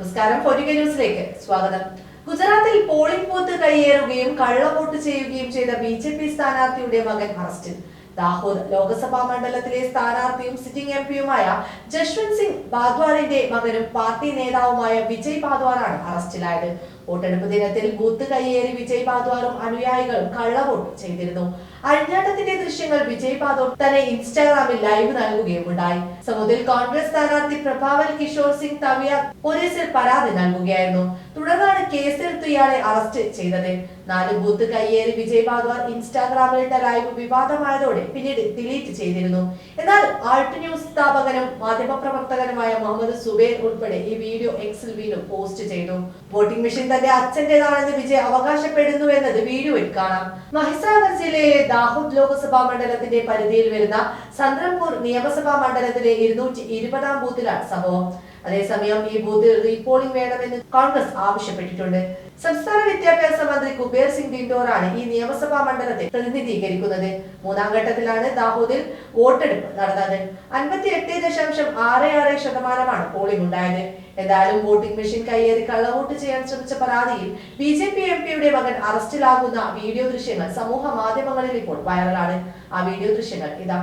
നമസ്കാരം പൊരിക ന്യൂസിലേക്ക് സ്വാഗതം. ഗുജറാത്തിൽ പോളിംഗ് ബൂത്ത് കയ്യേറുകയും കള്ളവോട്ട് ചെയ്യുകയും ചെയ്ത ബി ജെ പി സ്ഥാനാർത്ഥിയുടെ മകൻ അറസ്റ്റിൽ. ദാഹോദ് ലോക്സഭാ മണ്ഡലത്തിലെ സ്ഥാനാർത്ഥിയും സിറ്റിംഗ് എം പിയുമായ ജശ്വന്ത് സിംഗ് ബാദ്വാറിന്റെ മകനും പാർട്ടി നേതാവുമായ വിജയ് ബാദ്വാറാണ് അറസ്റ്റിലായത്. വോട്ടെടുപ്പ് ദിനത്തിൽ ബൂത്ത് കയ്യേറി വിജയ് ബാദ്വാറും അനുയായികളും കള്ളവോട്ട് ചെയ്തിരുന്നു. അഴിഞ്ഞാട്ടത്തിന്റെ ദൃശ്യങ്ങൾ വിജയ് ബാദോർ തന്നെ ഇൻസ്റ്റാഗ്രാമിൽ ലൈവ് നൽകുകയും ഉണ്ടായി. സമുദ്രിൽ കോൺഗ്രസ് സ്ഥാനാർത്ഥി പ്രഭാവൽ കിഷോർ സിംഗ് തവിയ പോലീസിൽ പരാതി നൽകുകയായിരുന്നു. തുടർന്നാണ് കേസെടുത്ത് ഇയാളെ അറസ്റ്റ് ചെയ്തത്. നാല് ബൂത്ത് കയ്യേറി വിജയ് ഇൻസ്റ്റാഗ്രാമിൽ ഇൻസ്റ്റാഗ്രാമിലിട്ട ലൈവ് വിവാദമായതോടെ പിന്നീട് ഡിലീറ്റ് ചെയ്തിരുന്നു. എന്നാൽ ആൾട്ട് ന്യൂസ് സ്ഥാപകനും മാധ്യമപ്രവർത്തകനുമായ മുഹമ്മദ് സുബൈർ ഉൾപ്പെടെ ഈ വീഡിയോ എക്സിൽ വീണ്ടും പോസ്റ്റ് ചെയ്തു. വോട്ടിംഗ് മെഷീൻ തന്റെ അച്ഛന്റേതാണെന്ന് വിജയ് അവകാശപ്പെടുന്നു എന്നത് വീഡിയോയിൽ കാണാം. മഹിസാഗർ ജില്ലയിലെ ദാഹോദ് ലോക്സഭാ മണ്ഡലത്തിന്റെ പരിധിയിൽ വരുന്ന സന്ദ്രംപൂർ നിയമസഭാ മണ്ഡലത്തിലെ ഇരുന്നൂറ്റി ഇരുപതാം ബൂത്തിലാണ് സംഭവം. അതേസമയം ഈ ബൂത്തിൽ റീപോളിംഗ് വേണമെന്ന് കോൺഗ്രസ് ആവശ്യപ്പെട്ടിട്ടുണ്ട്. സംസ്ഥാന വിദ്യാഭ്യാസ മന്ത്രി കുബേർ സിംഗ് ഡിൻഡോറാണ് ഈ നിയമസഭാ മണ്ഡലത്തെ പ്രതിനിധീകരിക്കുന്നത്. മൂന്നാം ഘട്ടത്തിലാണ് ദാഹോദിൽ വോട്ടെടുപ്പ് നടന്നത്. അൻപത്തി എട്ട് ദശാംശം ആറ് ആറ് ശതമാനമാണ് പോളിംഗ് ഉണ്ടായത്. എന്തായാലും വോട്ടിംഗ് മെഷീൻ കയ്യേറി കള്ളവോട്ട് ചെയ്യാൻ ശ്രമിച്ച പരാതിയിൽ ബി ജെ പി എം പിയുടെ മകൻ അറസ്റ്റിലാകുന്ന വീഡിയോ ദൃശ്യങ്ങൾ സമൂഹ മാധ്യമങ്ങളിൽ ഇപ്പോൾ വൈറലാണ് ആ വീഡിയോ ദൃശ്യങ്ങൾ ഇതാ.